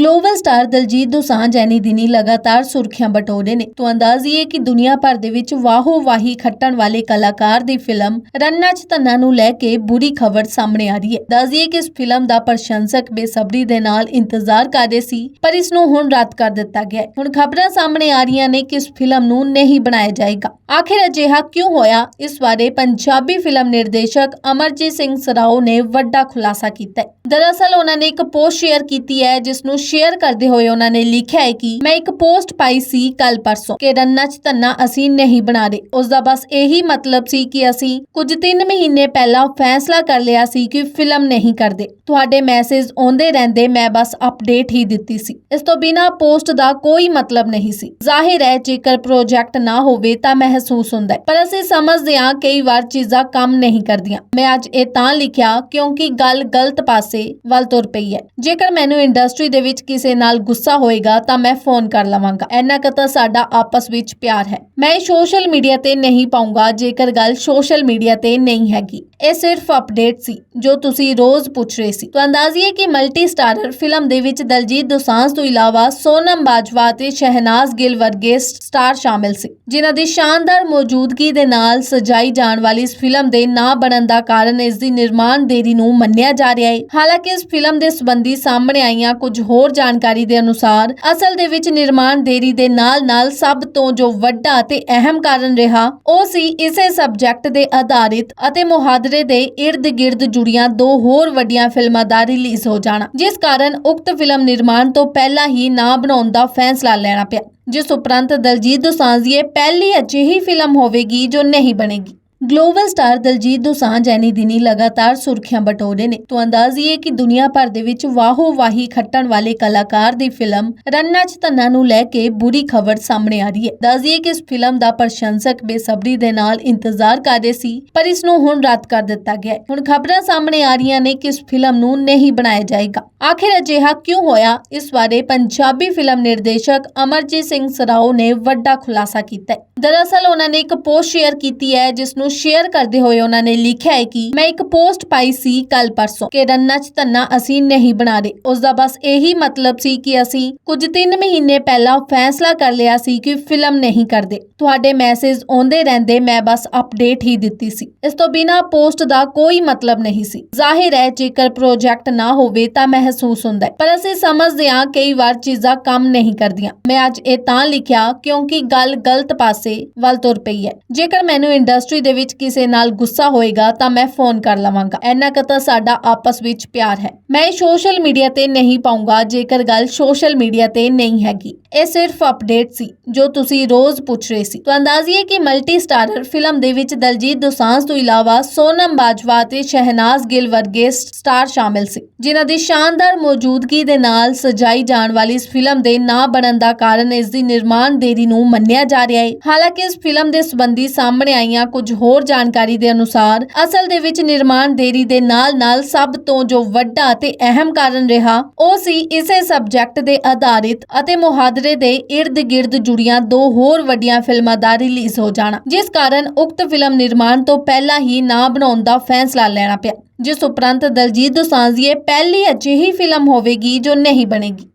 Global star Diljit Dosanjh, ਐਨੀ ਦਿਨੀ ਲਗਾਤਾਰ ਸੁਰਖੀਆਂ ਬਟੋਰੇ ਨੇ। ਤੋਂ ਅੰਦਾਜ਼ੀਏ ਕਿ ਦੁਨੀਆ ਭਰ ਦੇ ਵਿੱਚ ਵਾਹੋ ਵਾਹੀ ਖੱਟਣ ਵਾਲੇ ਕਲਾਕਾਰ ਦੀ ਫਿਲਮ ਰੰਨਾ ਚ ਨੂੰ ਲੈ ਕੇ ਬੁਰੀ ਖਬਰ ਸਾਹਮਣੇ ਆ ਰਹੀ ਹੈ। ਦੱਸਦੀਏ ਕਿ ਇਸ ਫਿਲਮ ਦਾ ਪ੍ਰਸ਼ੰਸਕ ਬੇਸਬਰੀ ਦੇ ਨਾਲ ਇੰਤਜ਼ਾਰ ਕਰ ਰਹੇ ਸੀ, ਪਰ ਇਸ ਨੂੰ ਹੁਣ ਰੱਦ ਕਰ ਦਿੱਤਾ ਗਿਆ ਹੈ। ਹੁਣ ਖਬਰਾਂ ਸਾਹਮਣੇ ਆ ਰਹੀਆਂ ਨੇ ਕਿ ਇਸ ਫਿਲਮ ਨੂੰ ਨਹੀਂ ਬਣਾਇਆ ਜਾਏਗਾ। ਆਖਿਰ ਅਜਿਹਾ ਕਿਉਂ ਹੋਇਆ? ਇਸ ਬਾਰੇ ਪੰਜਾਬੀ ਫਿਲਮ ਨਿਰਦੇਸ਼ਕ ਅਮਰਜੀਤ ਸਿੰਘ ਸਰਾਓ ਨੇ ਵੱਡਾ ਖੁਲਾਸਾ ਕੀਤਾ ਹੈ। ਦਰਅਸਲ, ਉਹਨਾਂ ਨੇ ਇੱਕ ਪੋਸਟ ਸ਼ੇਅਰ ਕੀਤੀ ਹੈ, ਜਿਸ ਨੂੰ ਸ਼ੇਅਰ ਕਰਦੇ ਹੋਏ ਉਹਨਾਂ ਨੇ ਲਿਖਿਆ ਹੈ ਕਿ ਮੈਂ ਇੱਕ ਪੋਸਟ ਪਾਈ ਸੀ ਕੱਲ ਪਰਸੋਂ ਕਿ ਰੰਨਾ ਚ ਧੰਨਾ ਅਸੀਂ ਨਹੀਂ ਬਣਾ ਉਸ ਦਾ ਬਸ ਇਹੀ ਮਤਲਬ ਸੀ ਕਿ ਅਸੀਂ ਕੁਝ 3 ਮਹੀਨੇ ਪਹਿਲਾਂ ਫੈਸਲਾ ਕਰ ਲਿਆ ਸੀ ਕਿ ਫਿਲਮ ਨਹੀਂ ਕਰਦੇ। ਤੁਹਾਡੇ ਮੈਸੇਜ ਆਉਂਦੇ ਰਹਿੰਦੇ, ਮੈਂ ਬਸ ਅਪਡੇਟ ਹੀ ਦਿੱਤੀ ਸੀ। ਇਸ ਤੋਂ ਬਿਨਾ ਪੋਸਟ ਦਾ ਕੋਈ ਮਤਲਬ ਨਹੀਂ ਸੀ। ਜ਼ਾਹਿਰ ਹੈ, ਜੇਕਰ ਪ੍ਰੋਜੈਕਟ ਨਾ ਹੋਵੇ ਤਾਂ ਮਹਿਸੂਸ ਹੁੰਦਾ ਹੈ। ਪਰ ਅਸੀਂ ਸਮਝਦੇ ਹਾਂ ਕਈ ਵਾਰ ਚੀਜ਼ਾਂ ਕੰਮ ਨਹੀਂ ਕਰਦੀਆਂ। ਮੈਂ ਅੱਜ ਇਹ ਤਾਂ ਲਿਖਿਆ ਕਿਉਂਕਿ ਗੱਲ ਗਲਤ ਪਾਸੇ ਵੱਲ ਤੁਰ ਪਈ ਹੈ। ਜੇਕਰ ਮੈਨੂੰ ਇੰਡਸਟਰੀ ਦੇ ਵਿੱਚ ਕਿਸੇ ਨਾਲ ਗੁੱਸਾ ਹੋਏਗਾ ਤਾਂ ਮੈਂ ਫੋਨ ਕਰ ਲਵਾਂਗਾ। ਇੰਨਾ ਕੁ ਸਾਡਾ ਆਪਸ ਵਿੱਚ ਪਿਆਰ ਹੈ। ਮੈਂ ਸੋਸ਼ਲ ਮੀਡੀਆ ਤੇ ਨਹੀਂ ਪਾਉਂਗਾ, ਜੇਕਰ ਗੱਲ ਸੋਸ਼ਲ ਮੀਡੀਆ ਤੇ ਨਹੀਂ ਹੈਗੀ। ਇਹ ਸਿਰਫ ਅਪਡੇਟ ਸੀ, ਜੋ ਤੁਸੀਂ ਰੋਜ਼ ਪੁੱਛ ਰਹੇ ਸੀ। ਤਾਂ ਅੰਦਾਜ਼ੀਏ ਕਿ ਮਲਟੀ ਸਟਾਰਰ ਫਿਲਮ ਦੇ ਵਿੱਚ ਦਲਜੀਤ ਦੋਸਾਂਝ ਤੋਂ ਇਲਾਵਾ ਸੋਨਮ ਬਾਜਵਾ ਤੇ ਸ਼ਹਿਨਾਜ਼ ਗਿੱਲ ਵਰਗੇ ਸਟਾਰ ਸ਼ਾਮਿਲ ਸੀ। ਜਿਨ੍ਹਾਂ ਦੀ ਸ਼ਾਨਦਾਰ ਮੌਜੂਦਗੀ ਦੇ ਨਾਲ ਸਜਾਈ ਜਾਣ ਵਾਲੀ ਇਸ ਫਿਲਮ ਦੇ ਨਾ ਬਣਨ ਦਾ ਕਾਰਨ ਇਸ ਦੀ ਨਿਰਮਾਣ ਦੇਰੀ ਨੂੰ ਮੰਨਿਆ ਜਾ ਰਿਹਾ ਹੈ। ਹਾਲਾਂਕਿ ਇਸ ਫਿਲਮ ਦੇ ਸੰਬੰਧੀ ਸਾਹਮਣੇ ਆਈਆਂ ਕੁਝ ਹੋਰ ਜਾਣਕਾਰੀ ਦੇ ਅਨੁਸਾਰ, ਅਸਲ ਦੇ ਵਿੱਚ ਨਿਰਮਾਣ ਦੇਰੀ ਦੇ ਨਾਲ-ਨਾਲ ਸਭ ਤੋਂ ਜੋ ਵੱਡਾ ਅਤੇ ਅਹਿਮ ਕਾਰਨ ਰਿਹਾ, ਉਹ ਸੀ ਇਸੇ ਸਬਜੈਕਟ ਦੇ ਆਧਾਰਿਤ ਅਤੇ ਮੁਹਾਦਰੇ ਦੇ ਇਰਦ-ਗਿਰਦ ਜੁੜੀਆਂ ਦੋ ਹੋਰ ਵੱਡੀਆਂ ਫਿਲਮਾਂ ਦਾ ਰਿਲੀਜ਼ ਹੋ ਜਾਣਾ, ਜਿਸ ਕਾਰਨ ਉਕਤ ਫਿਲਮ ਨਿਰਮਾਣ ਤੋਂ ਪਹਿਲਾਂ ਹੀ ਨਾ ਬਣਾਉਣ ਦਾ ਫੈਸਲਾ ਲੈਣਾ ਪਿਆ। ਜਿਸ ਉਪਰੰਤ ਦਲਜੀਤ ਦੋਸਾਂਝ ਦੀ ਇਹ ਪਹਿਲੀ ਅਜਿਹੀ ਫਿਲਮ ਹੋਵੇਗੀ ਜੋ ਨਹੀਂ ਬਣੇਗੀ। ਗਲੋਬਲ ਸਟਾਰ ਦਲਜੀਤ ਦੋਸਾਂਝ, ਐਨੀ ਦਿਨੀ ਲਗਾਤਾਰ ਸੁਰਖੀਆਂ ਬਟੋਰੇ ਨੇ। ਤੋਂ ਅੰਦਾਜ਼ੀਏ ਕਿ ਦੁਨੀਆ ਭਰ ਦੇ ਵਿੱਚ ਵਾਹੋ ਵਾਹੀ ਖੱਟਣ ਵਾਲੇ ਕਲਾਕਾਰ ਦੀ ਫਿਲਮ ਰੰਨਾ ਚ ਨੂੰ ਲੈ ਕੇ ਬੁਰੀ ਖਬਰ ਸਾਹਮਣੇ ਆ ਰਹੀ ਹੈ। ਦੱਸਦੀਏ ਕਿ ਇਸ ਫਿਲਮ ਦਾ ਪ੍ਰਸ਼ੰਸਕ ਬੇਸਬਰੀ ਦੇ ਨਾਲ ਇੰਤਜ਼ਾਰ ਕਰ ਰਹੇ ਸੀ, ਪਰ ਇਸ ਨੂੰ ਹੁਣ ਰੱਦ ਕਰ ਦਿੱਤਾ ਗਿਆ ਹੈ। ਹੁਣ ਖਬਰਾਂ ਸਾਹਮਣੇ ਆ ਰਹੀਆਂ ਨੇ ਕਿ ਇਸ ਫਿਲਮ ਨੂੰ ਨਹੀਂ ਬਣਾਇਆ ਜਾਏਗਾ। ਆਖਿਰ ਅਜਿਹਾ ਕਿਉਂ ਹੋਇਆ? ਇਸ ਬਾਰੇ ਪੰਜਾਬੀ ਫਿਲਮ ਨਿਰਦੇਸ਼ਕ ਅਮਰਜੀਤ ਸਿੰਘ ਸਰਾਓ ਨੇ ਵੱਡਾ ਖੁਲਾਸਾ ਕੀਤਾ ਹੈ। ਦਰਅਸਲ ਉਹਨਾਂ ਨੇ ਇੱਕ ਪੋਸਟ ਸ਼ੇਅਰ ਕੀਤੀ ਹੈ, ਜਿਸ ਨੂੰ ਸ਼ੇਅਰ ਕਰਦੇ ਹੋਏ ਉਹਨਾਂ ਨੇ ਲਿਖਿਆ ਹੈ ਕਿ ਮੈਂ ਇੱਕ ਪੋਸਟ ਪਾਈ ਸੀ ਕੱਲ ਪਰਸੋਂ ਕਿ ਰੰਨਾ ਚ ਧੰਨਾ ਅਸੀਂ ਨਹੀਂ ਬਣਾ ਰਹੇ। ਉਸ ਦਾ ਬਸ ਇਹੀ ਮਤਲਬ ਸੀ ਕਿ ਅਸੀਂ ਕੁਝ 3 ਮਹੀਨੇ ਪਹਿਲਾਂ ਫੈਸਲਾ ਕਰ ਲਿਆ ਸੀ ਕਿ ਫਿਲਮ ਨਹੀਂ ਕਰਦੇ। ਤੁਹਾਡੇ ਮੈਸੇਜ ਆਉਂਦੇ ਰਹਿੰਦੇ, ਮੈਂ ਬਸ ਅਪਡੇਟ ਹੀ ਦਿੱਤੀ ਸੀ। ਇਸ ਤੋਂ ਬਿਨਾ ਪੋਸਟ ਦਾ ਕੋਈ ਮਤਲਬ ਨਹੀਂ ਸੀ। ਜ਼ਾਹਿਰ ਹੈ, ਜੇਕਰ ਪ੍ਰੋਜੈਕਟ ਨਾ ਹੋਵੇ ਤਾਂ ਮਹਿਸੂਸ ਹੁੰਦਾ ਹੈ। ਪਰ ਅਸੀਂ ਸਮਝਦੇ ਹਾਂ, ਕਈ ਵਾਰ ਚੀਜ਼ਾਂ ਕੰਮ ਨਹੀਂ ਕਰਦੀਆਂ। ਮੈਂ ਅੱਜ ਇਹ ਤਾਂ ਲਿਖਿਆ ਕਿਉਂਕਿ ਗੱਲ ਗਲਤ ਪਾਸੇ ਵੱਲ ਤੁਰ ਪਈ ਹੈ। ਜੇਕਰ ਮੈਨੂੰ ਇੰਡਸਟਰੀ ਦੇ ਵਿੱਚ ਕਿਸੇ ਨਾਲ ਗੁੱਸਾ ਹੋਏਗਾ ਤਾਂ ਮੈਂ ਫੋਨ ਕਰ ਲਵਾਂਗਾ। ਇੰਨਾ ਕੁ ਸਾਡਾ ਆਪਸ ਵਿੱਚ ਪਿਆਰ ਹੈ। ਮੈਂ ਸੋਸ਼ਲ ਮੀਡੀਆ ਤੇ ਨਹੀਂ ਪਾਉਂਗਾ, ਜੇਕਰ ਗੱਲ ਸੋਸ਼ਲ ਮੀਡੀਆ ਤੇ ਨਹੀਂ ਹੈਗੀ। ਇਹ ਸਿਰਫ ਅਪਡੇਟ ਸੀ, ਜੋ ਤੁਸੀਂ ਰੋਜ਼ ਪੁੱਛ ਰਹੇ ਸੀ। ਤਾਂ ਅੰਦਾਜ਼ੀਏ ਕਿ ਮਲਟੀ ਸਟਾਰਰ ਫਿਲਮ ਦੇ ਵਿੱਚ ਦਲਜੀਤ ਦੋਸਾਂਝ ਤੋਂ ਇਲਾਵਾ ਸੋਨਮ ਬਾਜਵਾ ਤੇ ਸ਼ਹਿਨਾਜ਼ ਗਿੱਲ ਵਰਗੇ ਸਟਾਰ ਸ਼ਾਮਿਲ ਸੀ, ਜਿਨ੍ਹਾਂ ਦੀ ਸ਼ਾਨਦਾਰ ਮੌਜੂਦਗੀ ਦੇ ਨਾਲ ਸਜਾਈ ਜਾਣ ਵਾਲੀ ਇਸ ਫਿਲਮ ਦੇ ਨਾ ਬਣਨ ਦਾ ਕਾਰਨ ਇਸ ਦੀ ਨਿਰਮਾਣ ਦੇਰੀ ਨੂੰ ਮੰਨਿਆ ਜਾ ਰਿਹਾ ਹੈ। ਹਾਲਾਂਕਿ ਇਸ ਫਿਲਮ ਦੇ ਸੰਬੰਧੀ ਸਾਹਮਣੇ ਆਈਆਂ ਕੁਝ ਹੋਰ ਜਾਣਕਾਰੀ ਦੇ ਅਨੁਸਾਰ, ਅਸਲ ਦੇ ਵਿੱਚ ਨਿਰਮਾਣ ਦੇਰੀ ਦੇ ਨਾਲ-ਨਾਲ ਸਭ ਤੋਂ ਜੋ ਵੱਡਾ ਅਤੇ ਅਹਿਮ ਕਾਰਨ ਰਿਹਾ, ਉਹ ਸੀ ਇਸੇ ਸਬਜੈਕਟ ਦੇ ਆਧਾਰਿਤ ਅਤੇ ਮੁਹਾਦਰੇ ਦੇ ਇਰਦ-ਗਿਰਦ ਜੁੜੀਆਂ ਦੋ ਹੋਰ ਵੱਡੀਆਂ ਫਿਲਮਾਂ ਦਾ ਰਿਲੀਜ਼ ਹੋ ਜਾਣਾ, ਜਿਸ ਕਾਰਨ ਉਕਤ ਫਿਲਮ ਨਿਰਮਾਣ ਤੋਂ ਪਹਿਲਾਂ ਹੀ ਨਾ ਬਣਾਉਣ ਦਾ ਫੈਸਲਾ ਲੈਣਾ ਪਿਆ, ਜਿਸ ਉਪਰੰਤ ਦਲਜੀਤ ਦੋਸਾਂਝ ਦੀ ਪਹਿਲੀ ਅਜਿਹੀ ਫਿਲਮ ਹੋਵੇਗੀ ਜੋ ਨਹੀਂ ਬਣੇਗੀ।